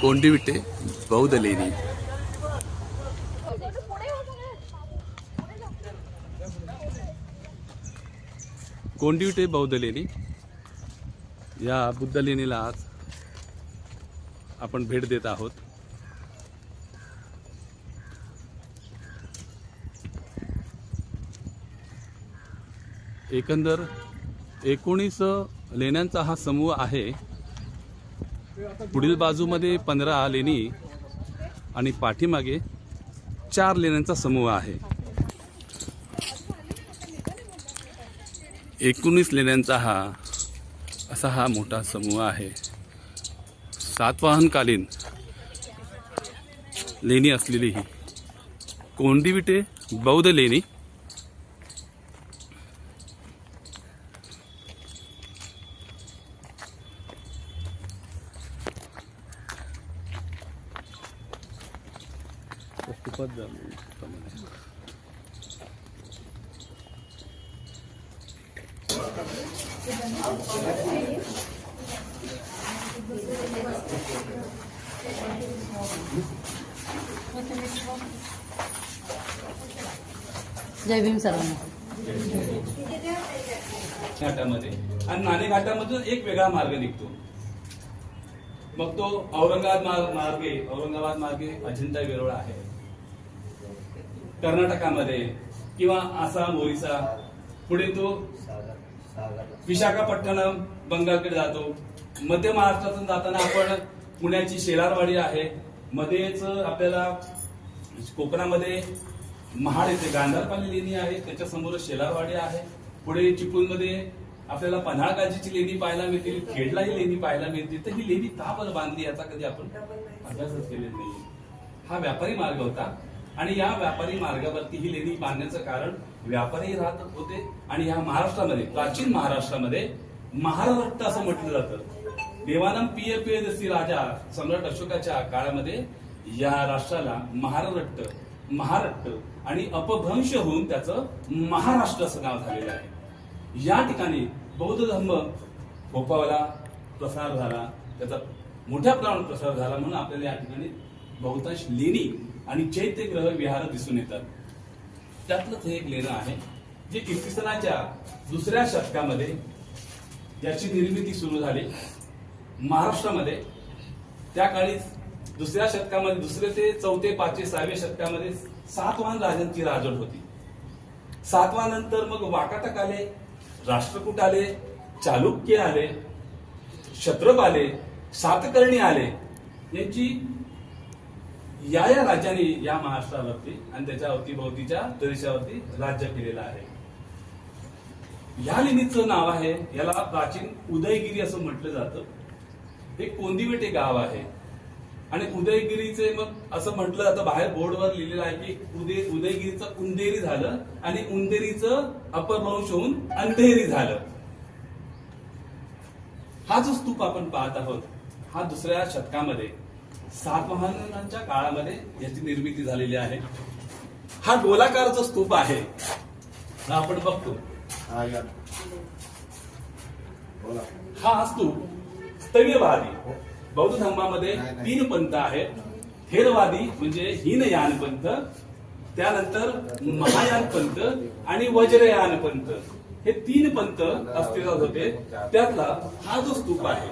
कोंडिविटे बौद्ध लेणी कोंडिविटे बौद्ध लेणी या बुद्ध लेणीला आज आपण भेट देत आहोत. एकंदर एकोणीस लेण्यांचा हा समूह आहे. पुढील बाजूमध्ये पंधरा लेणी आणि पाठीमागे चार लेण्यांचा समूह आहे. एकोणीस लेण्यांचा हा असा हा मोठा समूह आहे. सातवाहनकालीन लेणी असलेली ही. कोंडीविटे बौद्ध लेणी जय भीम सर्वांना घाटामध्ये. आणि नाणे घाटामधून एक वेगळा मार्ग निघतो. मग तो औरंगाबाद मार्गे औरंगाबाद मार्गे अजिंठा वेरोळा आहे. कर्नाटकामध्ये किंवा आसाम ओरिसा पुढे तो विशाखापट्टणम बंगालकडे जातो. मध्य महाराष्ट्रातून जाताना आपण पुण्याची शेलारवाडी आहे. मध्येच आपल्याला कोकणामध्ये महाड येथे गांधारपाली लेणी आहे त्याच्यासमोर शेलारवाडी आहे. पुढे चिपळूणमध्ये आपल्याला पन्हाळकाजीची लेणी पाहायला मिळतील खेडलाही लेणी पाहायला मिळतील. तर ही लेणी का बरं बांधली याचा कधी आपण अभ्यासच केलेला नाही. हा व्यापारी मार्ग होता आणि या व्यापारी मार्गावरती ही लेणी बांधण्याचं कारण व्यापारी राहत होते. आणि या महाराष्ट्रामध्ये प्राचीन महाराष्ट्रामध्ये महाराष्ट्र असं म्हटलं जातं. देवानंद पिय पिय जसी राजा सम्राट अशोकाच्या काळामध्ये या राष्ट्राला महारट्ट महाराष्ट्र आणि अपभ्रंश होऊन त्याचं महाराष्ट्र असं नाव झालेलं आहे. या ठिकाणी बौद्ध धर्म फोपावला प्रसार झाला. त्याचा मोठ्या प्रमाणात प्रसार झाला म्हणून आपल्याला या ठिकाणी बहुतांश लेणी आणि चैत्य ग्रह विहार दिसून येतात. त्यातलंच हे एक लेणं आहे जे इसवी सणाच्या दुसऱ्या शतकामध्ये याची निर्मिती सुरू झाली. महाराष्ट्रामध्ये त्या काळी दुसऱ्या शतकामध्ये दुसरे ते चौथे पाचवे सहाव्या शतकामध्ये सातवाहन राजांची राजवट होती. सातवानंतर मग वाकाटक आले राष्ट्रकूट आले चालुक्य आले क्षत्रप आले सातकर्णी आले. यांची या या राज्यांनी या महाराष्ट्रावरती आणि त्याच्या अवतीभोवतीच्या प्रदेशावरती राज्य केलेलं आहे. या लेणीचं नाव आहे याला प्राचीन उदयगिरी असं म्हटलं जातं. हे कोंदिवटे गाव आहे. आणि उदयगिरीचे मग असं म्हटलं जातं बाहेर बोर्डवर लिहिलेलं आहे की उदय उदयगिरीचं उंदेरी झालं आणि उंदेरीचं अपभ्रंश होऊन अंधेरी झालं. हा जो स्तूप आपण पाहत आहोत हा दुसऱ्या शतकामध्ये सातवाहनांच्या काळामध्ये याची निर्मिती झालेली आहे. हा गोलाकार जो स्तूप आहे. हा आपण बघतो. हा स्तूप स्थैर्यवादी बौद्ध धर्मामध्ये. तीन पंथ आहेत. थेरवादी म्हणजे हीनयान पंथ त्यानंतर महायान पंथ आणि वज्रयान पंथ. हे तीन पंथ अस्तित्वात होते. त्यातला हा जो स्तूप आहे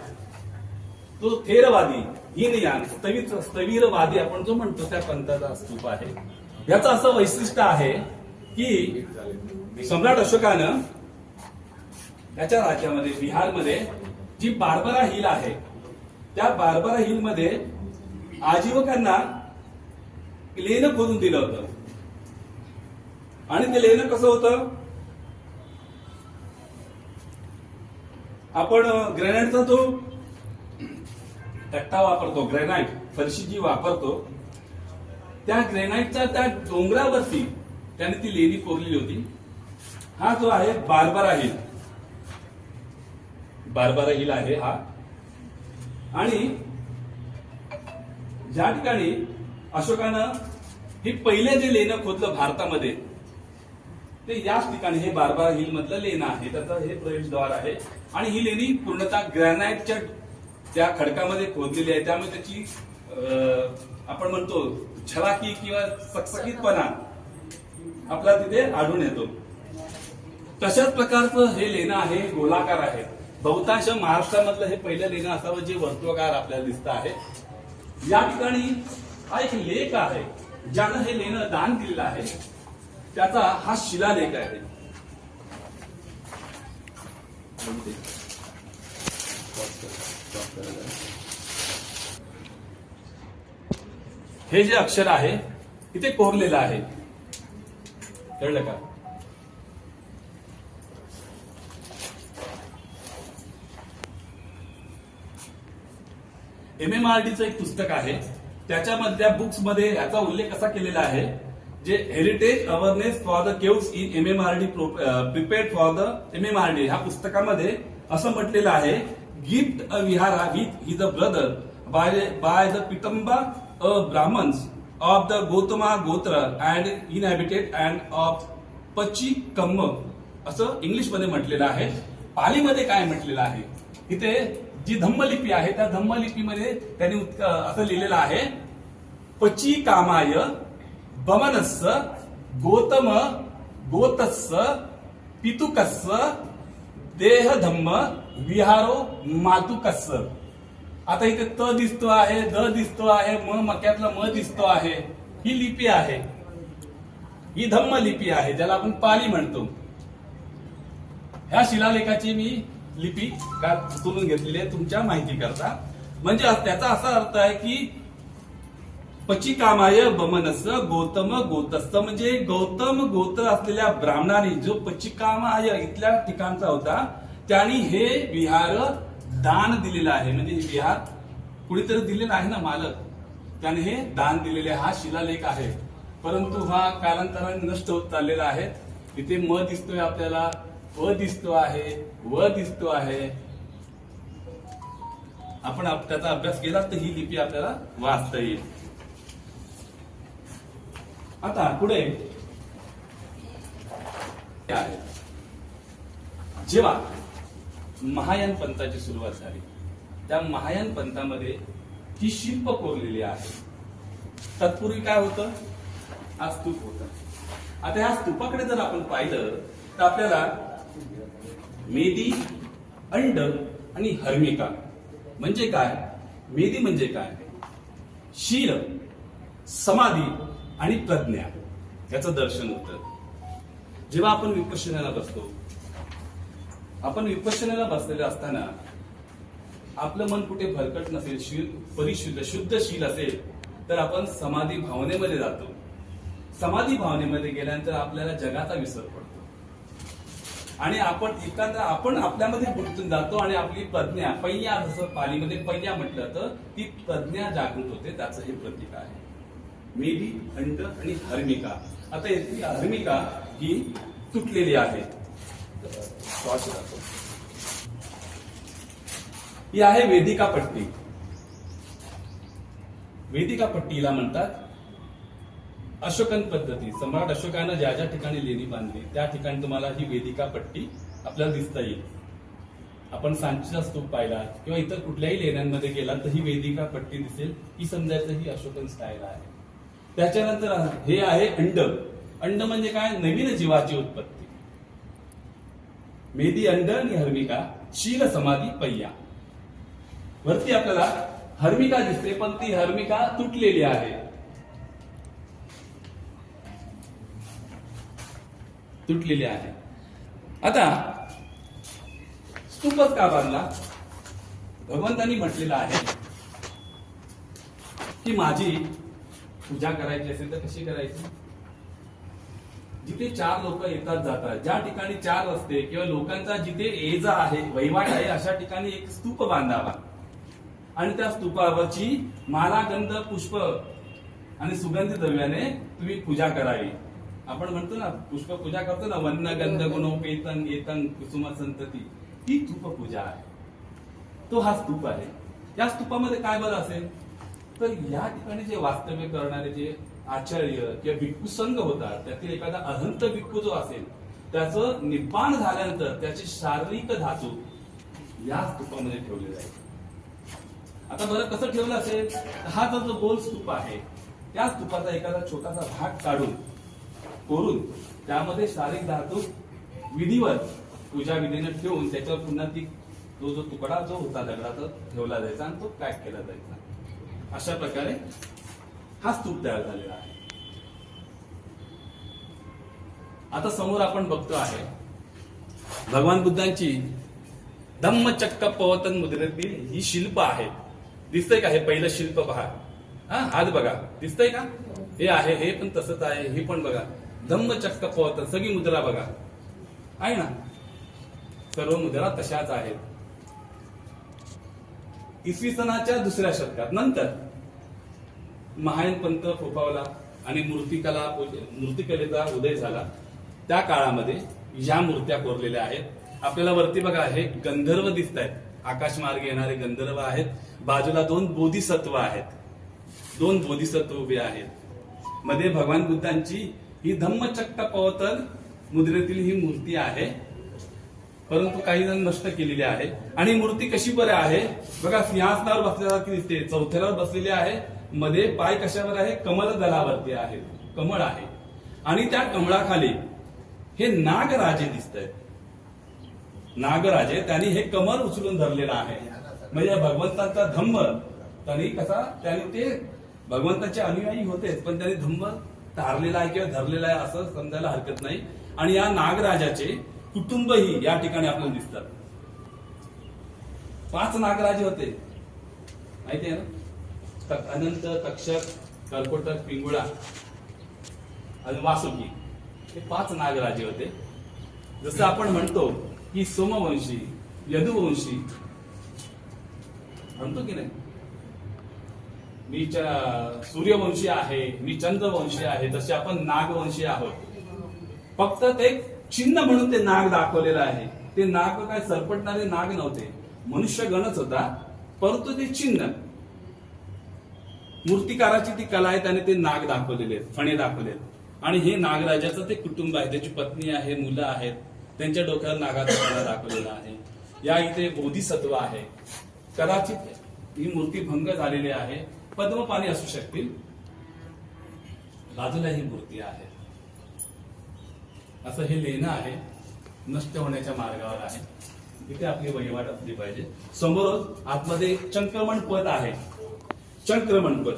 तो थेरवादी हीनयान स्थविर स्थवीरवादी आपण जो म्हणतो त्या पंथाचा स्तूप आहे. याचं असं वैशिष्ट्य आहे की सम्राट अशोकानं त्याच्या राज्यामध्ये बिहारमध्ये जी बार्बरा हिल आहे त्या बार्बरा हिलमध्ये आजीवकांना लेणं खोदून दिलं होतं. आणि ते लेणं कसं होतं? आपण ग्रेनाइटचा जो तट्टा वापरतो ग्रेनाईट फरशी जी वापरतो त्या ग्रेनाइटच्या त्या डोंगरावरती त्याने ती लेणी कोरलेली होती. हा जो आहे बार्बरा हिल. बारबारा हिल आहे हा. आणि ज्या ठिकाणी अशोकानं हे पहिले जे लेणं खोदलं भारतामध्ये ते याच ठिकाणी हे बारबारा हिल मधलं लेणं आहे. त्याचं हे प्रवेशद्वार आहे. आणि ही लेणी पूर्णतः ग्रॅनाइटच्या त्या खडकामध्ये खोदलेली आहे. त्यामुळे त्याची अं, आपण म्हणतो छलाकी किंवा सकसकीतपणा आपला तिथे आढळून येतो. तशाच प्रकारचं हे लेणं आहे गोलाकार आहे. बहुतांश महाराष्ट्रामधलं हे पहिलं लेणं असावं जे वर्तुळकार आपल्याला दिसतं आहे. या ठिकाणी हा एक लेख आहे ज्यानं हे लेणं दान दिलेलं आहे. त्याचा हा शिलालेख आहे. हे जे अक्षर आहे इथे कोरलेलं आहे. कळलं का? एम एम आर डीचं एक पुस्तक आहे. त्याच्यामधल्या बुक्समध्ये याचा उल्लेख असा केलेला आहे जे heritage awareness for the caves in M M R D prepared for the M M R D ह्या पुस्तकामध्ये असं म्हटलेलं आहे gift a vihara with is a brother by by the Pitamba a Brahmans of the Gotama gotra and inhabited and of पची कम्म असं इंग्लिशमध्ये म्हटलेलं आहे. पालीमध्ये काय म्हटलेलं आहे? इथे जी धम्मलिपी आहे त्या धम्मलिपीमध्ये त्यांनी असं लिहिलेलं आहे पची कामाय बमनस्स गोतम गोतस्स पितुकस्स देह धम्म विहारो मातुकस्स. आता इथे त दिसतो आहे द दिसतो आहे म मक्यातला म दिसतो आहे ही लिपी आहे. ही धम्म लिपी आहे ज्याला आपण पाली म्हणतो. ह्या शिलालेखाची मी लिपी का उचलून घेतलेली आहे तुमच्या माहिती करता म्हणजे त्याचा असा अर्थ आहे की पचिकामाय बमनस गौतम गोतस्त म्हणजे गौतम गोत्र असलेल्या ब्राह्मणाने जो पचिकामाय इथल्या ठिकाणचा होता त्यांनी हे विहार दान दिलेलं आहे. म्हणजे हे विहार कुणीतरी दिलेलं आहे ना मालक? त्याने हे दान दिलेले हा शिलालेख आहे. परंतु हा कालांतराने नष्ट होत चाललेला आहे. इथे म दिसतोय आपल्याला. अ दिसतो आहे व दिसतो आहे. आपण आप- त्याचा अभ्यास केला तर ही लिपी आपल्याला वाचता येईल. आता पुढे. जेव्हा महायान पंथाची सुरुवात झाली त्या महायान पंथामध्ये ही शिल्प कोरलेली आहे. तत्पूर्वी काय होतं? हा स्तूप होता. आता ह्या स्तूपाकडे जर आपण पाहिलं तर आपल्याला मेदी अंड आणि हर्मिका. म्हणजे काय? मेदी म्हणजे काय? शील समाधी आणि प्रज्ञा. याचं दर्शन होतं. जेव्हा आपण विपश्यनाला बसतो आपण विपश्यनाला बसलेले असताना आपलं मन कुठे भरकट नसेल शील परिशुद्ध शुद्ध शील असेल तर आपण समाधी भावनेमध्ये जातो. समाधी भावनेमध्ये गेल्यानंतर आपल्याला जगाचा विसर पडतो. आणि आपण एखादा आपण आपल्यामध्ये गुंतून जातो आणि आपली प्रज्ञा पैया जसं पालीमध्ये पैया म्हटलं तर ती प्रज्ञा जागृत होते त्याचं हे प्रतीक आहे. मेली अंड आणि हर्मिका आता याची हर्मिका ही तुटलेली आहे. ही आहे वेदिका पट्टी. वेदिका पट्टीला म्हणतात अशोकन पद्धती. सम्राट अशोकानं ज्या ज्या ठिकाणी लेणी बांधली त्या ठिकाणी तुम्हाला ही वेदिका पट्टी आपल्याला दिसता येईल. आपण सांचीचा स्तूप पाहिला किंवा इतर कुठल्याही लेण्यांमध्ये गेला तर ही वेदिका पट्टी दिसेल. ही समजायचं ही अशोकन स्टाईल आहे. त्याच्यानंतर हे आहे अंड. अंड म्हणजे काय? नवीन जीवाची उत्पत्ती. मेदी अंड आणि हर्मिका शील समाधी पय्या वरती आपल्याला हर्मिका दिसते पण ती हर्मिका तुटलेली आहे. तुटलेली आहे. आता स्तूपच का बांधला? भगवंतांनी म्हटलेलं आहे की माझी पूजा करायची असेल तर कशी करायची? जिथे चार लोक येतात जातात ज्या ठिकाणी चार रस्ते किंवा लोकांचा जिथे एजा आहे वहिवाट आहे अशा ठिकाणी एक स्तूप बांधावा. आणि त्या स्तूपावरची माला गंध पुष्प आणि सुगंधी द्रव्याने तुम्ही पूजा करावी. आपण म्हणतो ना पुष्प पूजा करतो ना वन्न गंध गुणोपेतन येतन कुसुम संतती ही स्तूप पूजा आहे. तो हा स्तूप आहे. या स्तूपामध्ये काय बरं असेल? तर या ठिकाणी जे वास्तव्य करणारे जे आचार्य किंवा भिक्खू संघ होतात त्यातील एखादा अहंत भिक्खू जो असेल त्याचं निपान झाल्यानंतर त्याचे शारीरिक धातू या स्तूपामध्ये ठेवले जाईल आता बरं कसं ठेवलं असेल? हा जो गोल स्तूप आहे त्या स्तूपाचा एखादा छोटासा भाग काढून कोरून त्यामध्ये शारीरिक धातू विधीवर पूजा विधीने ठेवून त्याच्यावर पुन्हा ती तो जो तुकडा जो होता दगडाचा ठेवला जायचा आणि तो पॅक केला जायचा. अशा प्रकारे हा स्तूप तयार झालेला आहे. आता समोर आपण बघतो आहे भगवान बुद्धांची धम्मचक्क पवतन मुद्रेतील ही शिल्प आहेत दिसतंय का हे पहिलं शिल्प पहा हा हात बघा. दिसतंय का? हे आहे हे पण तसंच आहे हे पण बघा. धम्मचक्क पवतन सगळी मुद्रा बघा. आहे ना? सर्व मुद्रा तशाच आहेत. इसवी सणाच्या दुसऱ्या शतकात. नंतर महायन पंत फोफावला आणि मूर्तिकला मूर्तिकलेचा उदय झाला. त्या काळामध्ये ह्या मूर्त्या कोरलेल्या आहेत. आपल्याला वरती बघा हे गंधर्व दिसत आहेत आकाशमार्गे येणारे गंधर्व आहेत. बाजूला दोन बोधिसत्व आहेत. दोन बोधिसत्व उभे आहेत. मध्ये भगवान बुद्धांची ही धम्मचक्र पवतन मुद्रेतील ही मूर्ती आहे. परंतु काही जण नष्ट केलेली आहे. आणि मूर्ती कशी बरं आहे? बघा सिंहासनावर बसल्यासारखी दिसते. चौथऱ्यावर बसलेली आहे. मध्ये पाय कशावर आहे? कमल दलावरती आहे. कमळ आहे. आणि त्या कमळाखाली हे नागराजे दिसत आहेत नागराजे त्यांनी हे कमल उचलून धरलेलं आहे. म्हणजे भगवंतांचा धम्म. त्यांनी कसा? त्यांनी ते भगवंताचे अनुयायी होतेच पण त्यांनी धम्म तारलेला आहे किंवा धरलेला आहे असं समजायला हरकत नाही. आणि या नागराजाचे कुटुंबही या ठिकाणी आपल्याला दिसतात. पाच नागराजे होते. माहिती आहे ना? अनंत तक्षक कर्कोटक पिंगुळा आणि वासुकी. हे पाच नागराजे होते. जसं आपण म्हणतो की सोमवंशी यदुवंशी. म्हणतो की नाही? मी सूर्यवंशी आहे मी चंद्रवंशी आहे तसे आपण नागवंशी आहोत. फक्त ते चिन्ह म्हणून ते नाग दाखवलेलं आहे. ते नाग काय सरपटणारे नाग नव्हते. मनुष्य गणच होता परंतु ते चिन्ह. मूर्तिकाराची ती कला आहे त्याने ते नाग दाखवलेले आहेत फणे दाखवले आणि हे नागराजाचं ते कुटुंब आहे त्याची पत्नी आहे मुलं आहेत त्यांच्या डोक्यावर नागाचा कला दाखवलेला आहे. या इथे बोधिसत्व आहे. कदाचित ही मूर्ती भंग झालेली आहे. पद्मपाणी असू शकतील. बाजूला ही मूर्ती आहे. असं हे लेणं आहे. नष्ट होण्याच्या मार्गावर आहे. इथे आपली वहिवाट असली पाहिजे. समोरच आतमध्ये चंक्रमण पद आहे. चंक्रमण पद.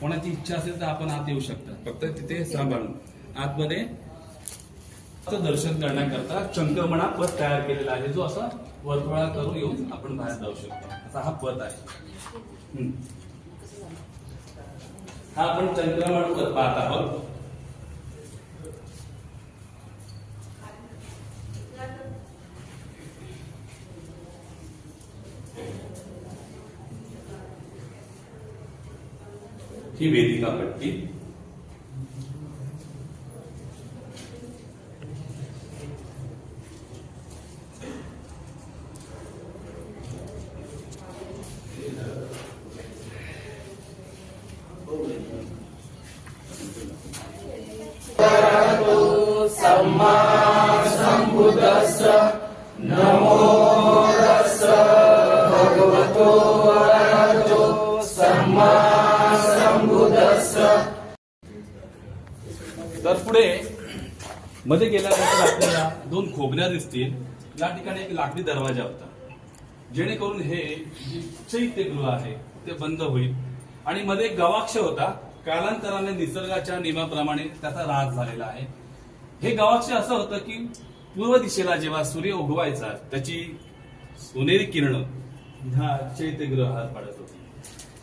कोणाची इच्छा असेल तर आपण आत येऊ शकता. फक्त तिथे सांभाळून. आतमध्ये दर्शन करण्याकरता चंक्रमणा पद तयार केलेला आहे. जो असा वर्तुळा करून येऊन आपण बाहेर जाऊ शकतो. असा हा पद आहे. हम्म. हा आपण चंक्रमण पाहत आहोत. ही वेदिका पट्टी. तर पुढे मध्ये गेल्यानंतर आपल्याला दोन खोबण्या दिसतील. या ठिकाणी एक लाकडी दरवाजा होता. जेणेकरून हे जे चैत्यगृह आहे ते बंद होईल. आणि मध्ये एक गवाक्ष होता. कालांतराने निसर्गाच्या नियमाप्रमाणे त्याचा राग झालेला आहे. हे गवाक्ष असं होतं की पूर्व दिशेला जेव्हा सूर्य उगवायचा त्याची सोनेरी किरण ह्या चैत्यगृहात पडत होती.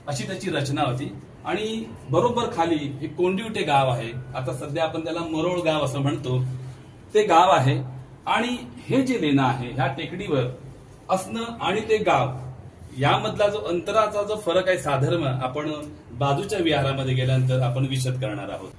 अशी त्याची रचना होती. आणि बरोबर खाली हे कोंडिवटे गाव आहे. आता सध्या आपण त्याला मरोळ गाव असं म्हणतो. ते गाव आहे. आणि हे जे लेणं आहे ह्या टेकडीवर असणं आणि ते गाव यामधला जो अंतराचा जो फरक आहे साधर्म आपण बाजूच्या विहारामध्ये गेल्यानंतर आपण विशद करणार आहोत.